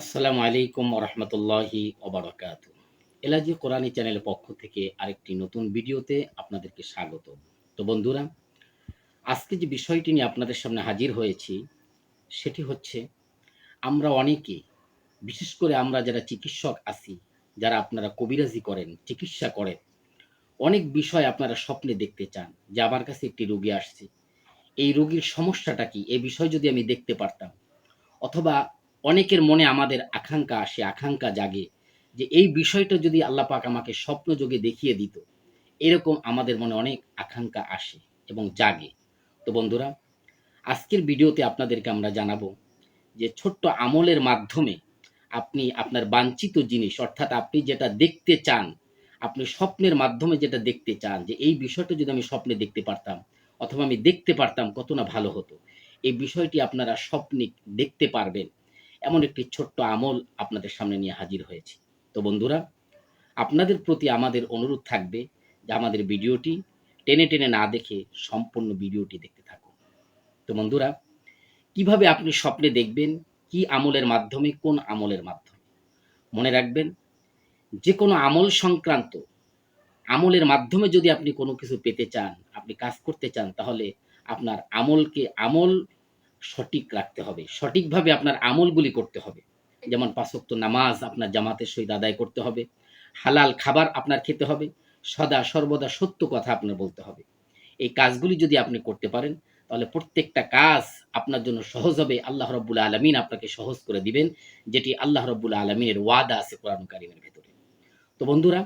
আসসালামু আলাইকুম রহমতুল্লাহি ওবরাকাত এলাজি কোরআনী চ্যানেলের পক্ষ থেকে আরেকটি নতুন ভিডিওতে আপনাদেরকে স্বাগত। তো বন্ধুরা, আজকে যে বিষয়টি নিয়ে আপনাদের সামনে হাজির হয়েছি, সেটি হচ্ছে আমরা অনেকে, বিশেষ করে আমরা যারা চিকিৎসক আছি, যারা আপনারা কবিরাজি করেন, চিকিৎসা করেন, অনেক বিষয় আপনারা স্বপ্নে দেখতে চান যে আমার কাছে একটি রুগী আসছে। এই রুগীর সমস্যাটা কি? এই বিষয় যদি আমি দেখতে পারতাম, অথবা অনেকের মনে আমাদের আকাঙ্ক্ষা আসে, আকাঙ্ক্ষা জাগে যে এই বিষয়টা যদি আল্লাহ পাক আমাকে স্বপ্ন যোগে দেখিয়ে দিত, এরকম আমাদের মনে অনেক আকাঙ্ক্ষা আসে এবং জাগে। তো বন্ধুরা, আজকের ভিডিওতে আপনাদেরকে আমরা জানাব যে ছোট্ট আমলের মাধ্যমে আপনি আপনার বাঞ্ছিত জিনিস, অর্থাৎ আপনি যেটা দেখতে চান, আপনি স্বপ্নের মাধ্যমে যেটা দেখতে চান, যে এই বিষয়টা যদি আমি স্বপ্নে দেখতে পারতাম অথবা আমি দেখতে পারতাম কত না ভালো হতো, এই বিষয়টি আপনারা স্বপ্নে দেখতে পারবেন। এমন একটি ছোট্ট আমল আপনাদের সামনে নিয়ে হাজির হয়েছি। তো বন্ধুরা, আপনাদের প্রতি আমাদের অনুরোধ থাকবে যে আমাদের ভিডিওটি টেনে টেনে না দেখে সম্পূর্ণ ভিডিওটি দেখতে থাকুন। তো বন্ধুরা, কীভাবে আপনি স্বপ্নে দেখবেন, কি আমলের মাধ্যমে, কোন আমলের মাধ্যমে? মনে রাখবেন যে কোনো আমল সংক্রান্ত, আমলের মাধ্যমে যদি আপনি কোনো কিছু পেতে চান, আপনি কাজ করতে চান, তাহলে আপনার আমলকে আমল সঠিক রাখতে হবে, সঠিকভাবে আপনার আমলগুলি করতে হবে। যেমন পাঁচক্ত নামাজ আপনার জামাতের সহিত আদায় করতে হবে, হালাল খাবার আপনার খেতে হবে, সদা সর্বদা সত্য কথা আপনার বলতে হবে। এই কাজগুলি যদি আপনি করতে পারেন, তাহলে প্রত্যেকটা কাজ আপনার জন্য সহজ হবে। আল্লাহ রব্বুল আলমিন আপনাকে সহজ করে দিবেন, যেটি আল্লাহ রব্বুল আলমিনের ওয়াদা আছে কোরআন কারিমের ভেতরে। তো বন্ধুরা,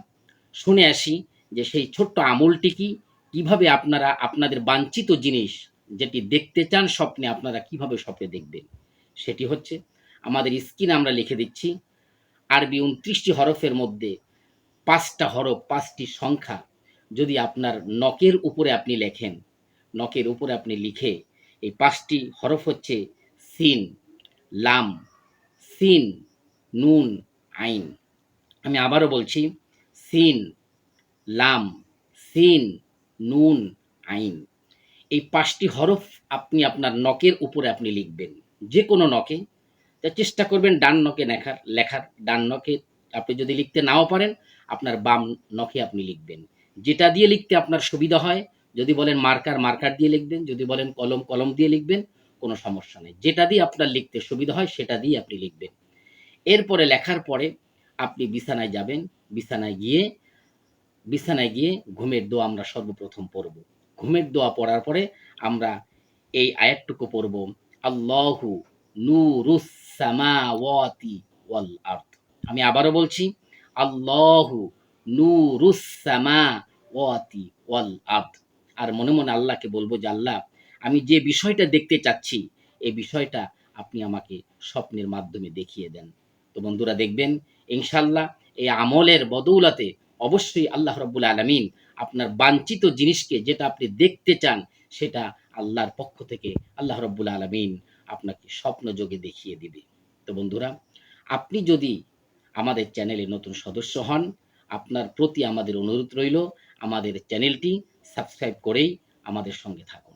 শুনে আসি যে সেই ছোট্ট আমলটি কি? কীভাবে আপনারা আপনাদের বাঞ্ছিত জিনিস যেটি দেখতে চান স্বপ্নে আপনারা কীভাবে স্বপ্নে দেখবেন, সেটি হচ্ছে আমাদের স্ক্রিনে আমরা লিখে দিচ্ছি, আরবি উনত্রিশটি হরফের মধ্যে পাঁচটা হরফ, পাঁচটি সংখ্যা যদি আপনার নখের উপরে আপনি লেখেন নখের উপরে আপনি লিখে এই পাঁচটি হরফ হচ্ছে সিন, লাম, সিন, নুন, আইন। আমি আবারও বলছি, সিন, লাম, সিন, নুন, আইন। এই পাঁচটি হরফ আপনি আপনার নখের উপরে আপনি লিখবেন। যে কোনো নখে। তা চেষ্টা করবেন ডান নখে লেখার লেখার, ডান নখে আপনি যদি লিখতে নাও পারেন, আপনার বাম নখে আপনি লিখবেন। যেটা দিয়ে লিখতে আপনার সুবিধা হয়, যদি বলেন মার্কার মার্কার দিয়ে লিখবেন, যদি বলেন কলম কলম দিয়ে লিখবেন, কোনো সমস্যা নেই। যেটা দিয়ে আপনার লিখতে সুবিধা হয়, সেটা দিয়ে আপনি লিখবেন। এরপরে লেখার পরে আপনি বিছানায় যাবেন, বিছানায় গিয়ে বিছানায় গিয়ে ঘুমের দোয়া আমরা সর্বপ্রথম পড়ব। ঘুমের দোয়া পড়ার পরে আমরা এই আয়াতটুকু পড়ব, আল্লাহু নুরুস সামাওয়াতি ওয়াল আরদ। আমি আবারও বলছি, আল্লাহু নুরুস সামাওয়াতি ওয়াল আরদ। আর মনে মনে আল্লাহকে বলব যে, আল্লাহ, আমি যে বিষয়টা দেখতে চাচ্ছি এই বিষয়টা আপনি আমাকে স্বপ্নের মাধ্যমে দেখিয়ে দেন। তো বন্ধুরা দেখবেন, ইনশাল্লাহ, এই আমলের বদৌলতে অবশ্যই আল্লাহ রব্বুল আলমিন আপনার বাঞ্ছিত জিনিসকে যেটা আপনি দেখতে চান, সেটা আল্লাহর পক্ষ থেকে আল্লাহ রব্বুল আলমিন আপনাকে স্বপ্ন যোগে দেখিয়ে দিবে। তো বন্ধুরা, আপনি যদি আমাদের চ্যানেলে নতুন সদস্য হন, আপনার প্রতি আমাদের অনুরোধ রইল, আমাদের চ্যানেলটি সাবস্ক্রাইব করেই আমাদের সঙ্গে থাকুন।